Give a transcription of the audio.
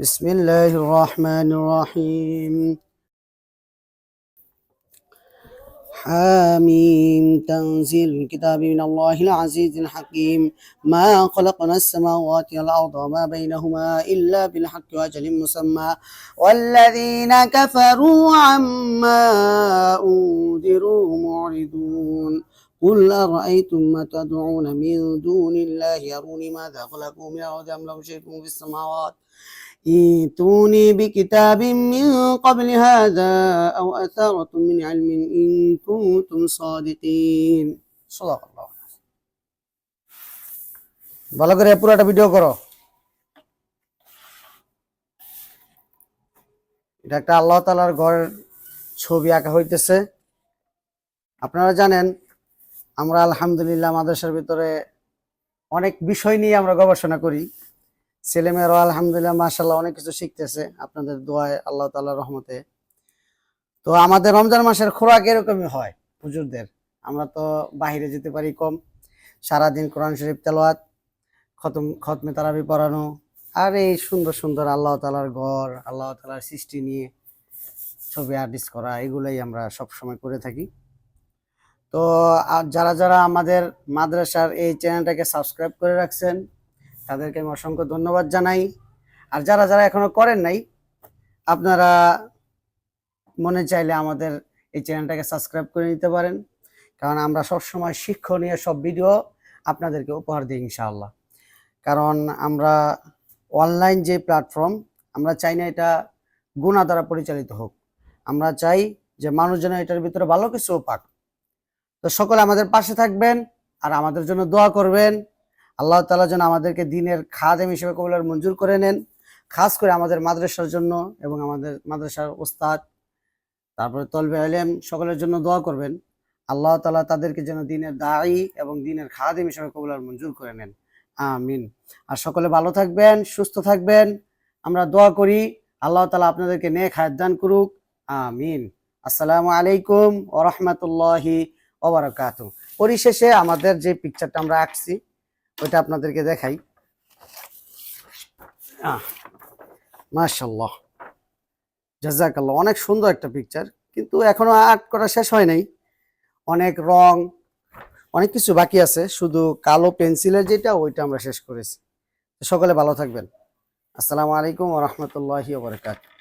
بسم الله الرحمن الرحيم. حاميم. تنزيل الكتاب من الله العزيز الحكيم. ما خلقنا السماوات والأرض وما بينهما إلا بالحق وأجل مسمى. والذين كفروا عما أنذروا معرضون. قل أرأيتم ما تدعون من دون الله؟ أروني ماذا خلقوا من الأرض أم لهم شرك في السماوات؟ ائتوني بكتاب من قبل هذا أو أثارة من علم إن كنتم صادقين صدق الله ভালো করে পুরোটা ভিডিও করো এটা একটা আল্লাহ তালার ঘরের ছবি আঁকা হইতেছে আপনারা জানেন আমরা আলহামদুলিল্লাহ মাদ্রাসার ভিতরে অনেক বিষয় নিয়ে আমরা গবেষণা করি ছেলেমেয়েরাও আলহামদুলিল্লাহ মাসাল্লাহ অনেক কিছু শিখতেছে আপনাদের দোয়ায় আল্লাহ তাল্লাহ রহমতে। তো আমাদের রমজান মাসের খোরাক এরকমই হয় হুজুরদের। আমরা তো বাহিরে যেতে পারি কম। সারাদিন কোরআন শরীফ তেলাওয়াত, খতম, খতমে তারাবি পড়ানো, আর এই সুন্দর সুন্দর আল্লাহ তালার ঘর, আল্লাহ তালার সৃষ্টি নিয়ে ছবি আর্টিস্ট করা, এগুলোই আমরা সব সময় করে থাকি। তো যারা যারা আমাদের মাদ্রাসার এই চ্যানেলটাকে সাবস্ক্রাইব করে রাখছেন তাদেরকে আমি অসংখ্য ধন্যবাদ জানাই। আর যারা যারা এখনও করেন নাই, আপনারা মনে চাইলে আমাদের এই চ্যানেলটাকে সাবস্ক্রাইব করে নিতে পারেন। কারণ আমরা সবসময় শিক্ষণীয় সব ভিডিও আপনাদেরকে উপহার দিই ইনশাআল্লাহ। কারণ আমরা অনলাইন যে প্ল্যাটফর্ম, আমরা চাই না এটা গুণা দ্বারা পরিচালিত হোক। আমরা চাই যে মানুষ যেন এটার ভিতরে ভালো কিছু পাক। তো সকলে আমাদের পাশে থাকবেন আর আমাদের জন্য দোয়া করবেন। আল্লাহ তালা যেন আমাদেরকে দিনের খাদেম হিসেবে কবুলার মঞ্জুর করে নেন, খাস করে আমাদের মাদ্রাসার জন্য এবং আমাদের মাদ্রাসার ওস্তাদ, তারপরে তলবে আলেম সকলের জন্য দোয়া করবেন। আল্লাহ তালা তাদেরকে যেন দিনের দায়ী এবং দিনের খাদেম হিসেবে কবুলার মঞ্জুর করে নেন। আমিন। আর সকলে ভালো থাকবেন, সুস্থ থাকবেন। আমরা দোয়া করি, আল্লাহ তালা আপনাদেরকে নেক হায়াত দান করুক। আমিন। আসসালামু আলাইকুম ও রহমতুল্লাহি ওবরাকাতু পরিশেষে আমাদের যে পিকচারটা আমরা আঁকছি ওইটা আপনাদেরকে দেখাই। মাশাল্লাহ জাজাকাল্লাহ অনেক সুন্দর একটা পিকচার কিন্তু এখনও আর্ট করা শেষ হয় নাই। অনেক রং, অনেক কিছু বাকি আছে, শুধু কালো পেন্সিলের যেটা, ওইটা আমরা শেষ করেছি। সকলে ভালো থাকবেন। আসসালামু আলাইকুম রহমতুল্লাহি ওবরাকাতু